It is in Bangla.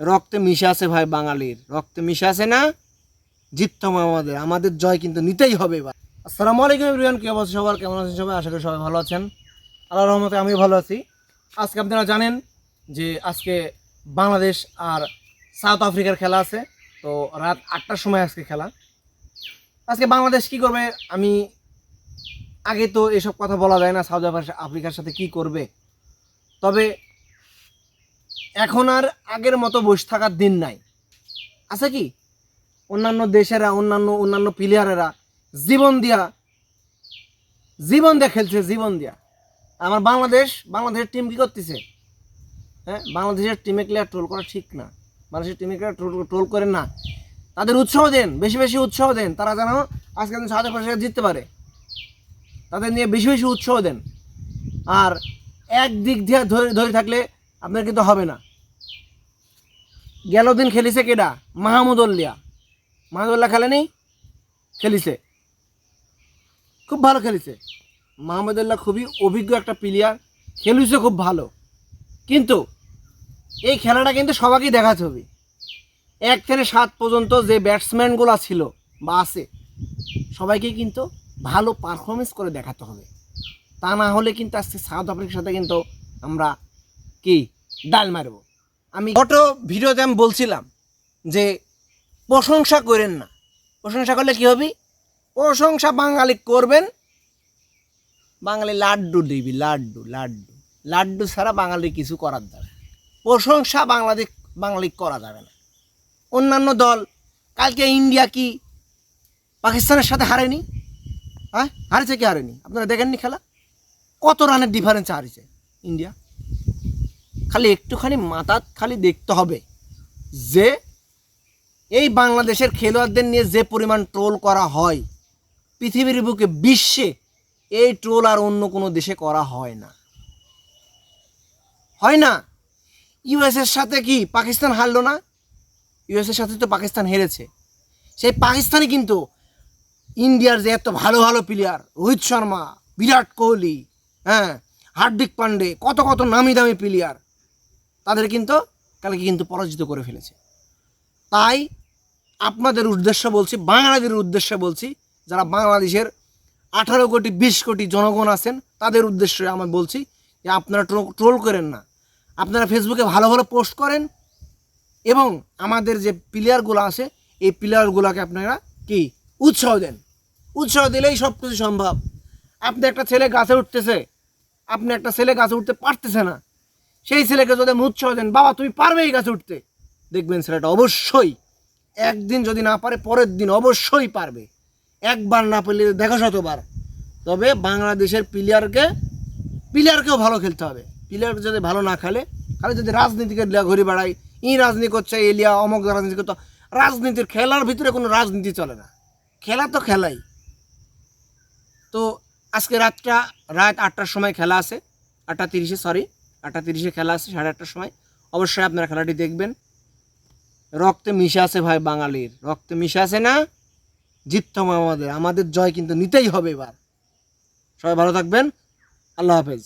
রক্তে মিশে আছে ভাই বাঙালির। রক্তে মিশে আছে না? জিততে হবে আমাদের। আমাদের জয় কিন্তু নিতেই হবে এবার। আসসালামু আলাইকুম এভরিওয়ান কি অবস্থা সবার? কেমন আছেন সবাই? আশা করি সবাই ভালো আছেন। আল্লাহ রহমতে আমি ভালো আছি। আজকে আপনারা জানেন যে আজকে বাংলাদেশ আর সাউথ আফ্রিকার খেলা আছে। তো রাত আটটার সময় আজকে খেলা। আজকে বাংলাদেশ কি করবে? আমি আগে তো এসব কথা বলা যায় না, সাউথ আফ্রি- আফ্রিকার সাথে কি করবে। তবে এখন আর আগের মতো বসে থাকার দিন নাই। আছে কি? অন্যান্য দেশেরা, অন্যান্য অন্যান্য প্লেয়ারেরা জীবন দিয়া জীবন দিয়া খেলছে, জীবন দিয়া। আমার বাংলাদেশ, বাংলাদেশের টিম কি করতেছে? হ্যাঁ বাংলাদেশের টিমে প্লেয়ার ট্রোল করা ঠিক না। বাংলাদেশের টিমে প্লেয়ার ট্রোল ট্রোল করেন না। তাদের উৎসাহ দেন, বেশি বেশি উৎসাহ দেন। তারা যেন আজকে যেন সাউথ আফ্রিকা জিততে পারে। তাদের নিয়ে বেশি বেশি উৎসাহ দেন। আর এক দিক দিয়ে ধরে ধরে থাকলে আপনার কিন্তু হবে না। গেল দিন খেলিছে কেডা? মাহমুদুল্লিয়া মাহমুদুল্লাহ খেলেনি খেলিছে। খুব ভালো খেলিছে। মাহমুদুল্লাহ খুবই অভিজ্ঞ একটা প্লেয়ার খেলিছে খুব ভালো। কিন্তু এই খেলাটা কিন্তু সবাইকেই দেখাতে হবে। এক থেকে সাত পর্যন্ত যে ব্যাটসম্যানগুলো ছিল বা আছে সবাইকে কিন্তু ভালো পারফরমেন্স করে দেখাতে হবে। তা না হলে কিন্তু আজকে সাউথ আফ্রিকার সাথে কিন্তু আমরা কি? ডাল মারব। আমি গত ভিডিওতে আমি বলছিলাম যে প্রশংসা করেন না। প্রশংসা করলে কি হবে? প্রশংসা বাঙালি করবেন। বাঙালি লাড্ডু দিবি, লাড্ডু লাড্ডু। লাড্ডু ছাড়া বাঙালি কিছু করার যাবে প্রশংসা বাংলাদেশ বাঙালি করা যাবে না। অন্যান্য দল, কালকে ইন্ডিয়া কি পাকিস্তানের সাথে হারেনি? হ্যাঁ? হারেছে কি হারেনি? আপনারা দেখেননি খেলা? কত রানের ডিফারেন্স হারিয়েছে ইন্ডিয়া? খালি একটুখানি মাথাত খালি দেখতে হবে যে এই বাংলাদেশের খেলোয়াড়দের নিয়ে যে পরিমাণ ট্রোল করা হয়, পৃথিবীর বুকে বিশ্বে এই ট্রোল আর অন্য কোনো দেশে করা হয় না। হয় না? ইউএসের সাথে কি পাকিস্তান হারলো না? ইউএসের সাথে তো পাকিস্তান হেরেছে। সেই পাকিস্তানে কিন্তু ইন্ডিয়ার যে এত ভালো ভালো প্লেয়ার রোহিত শর্মা, বিরাট কোহলি হ্যাঁ হার্দিক পান্ডে, কত কত নামি দামি প্লেয়ার তাদের কিন্তু কালকে কিন্তু পরাজিত করে ফেলেছে। তাই আপনাদের উদ্দেশ্য বলছি, বাঙালিদের উদ্দেশ্যে বলছি, যারা বাংলাদেশের আঠারো কোটি, বিশ কোটি জনগণ আছেন, তাদের উদ্দেশ্যে আমি বলছি যে আপনারা ট্রোল করেন না। আপনারা ফেসবুকে ভালো ভালো পোস্ট করেন এবং আমাদের যে প্লেয়ারগুলো আছে, এই প্লেয়ারগুলোকে আপনারা কি? উৎসাহ দেন। উৎসাহ দিলেই সব কিছু সম্ভব। আপনি একটা ছেলে গাছে উঠতেছে, আপনি একটা ছেলে গাছে উঠতে পারতেছে না সেই ছেলেকে যদি উৎসাহ দেন, বাবা, তুমি পারবে এই গাছে উঠতে? দেখবেন ছেলেটা অবশ্যই, একদিন যদি না পারে, পরের দিন অবশ্যই পারবে। একবার না পেলে দেখো শতবার তবে বাংলাদেশের প্লেয়ারকে প্লেয়ারকেও ভালো খেলতে হবে। প্লেয়ার যদি ভালো না খেলে খালি যদি রাজনীতিকে ঘুরে বেড়ায়, ই রাজনীতি করছে, এলিয়া, অমক রাজনীতি করতো, রাজনীতির খেলার ভিতরে কোনো রাজনীতি চলে না। খেলা তো খেলাই। তো আজকে রাতটা, রাত আটটার সময় খেলা আছে, আটটা তিরিশে সরি আটটা তিরিশে খেলা আছে, সাড়ে আটটার সময়। অবশ্যই আপনারা খেলাটি দেখবেন। রক্তে মিশে আছে ভাই বাঙালির। রক্তে মিশে আছে না? জিততে আমাদের। আমাদের জয় কিন্তু নিতেই হবে এবার। সবাই ভালো থাকবেন। আল্লাহ হাফেজ।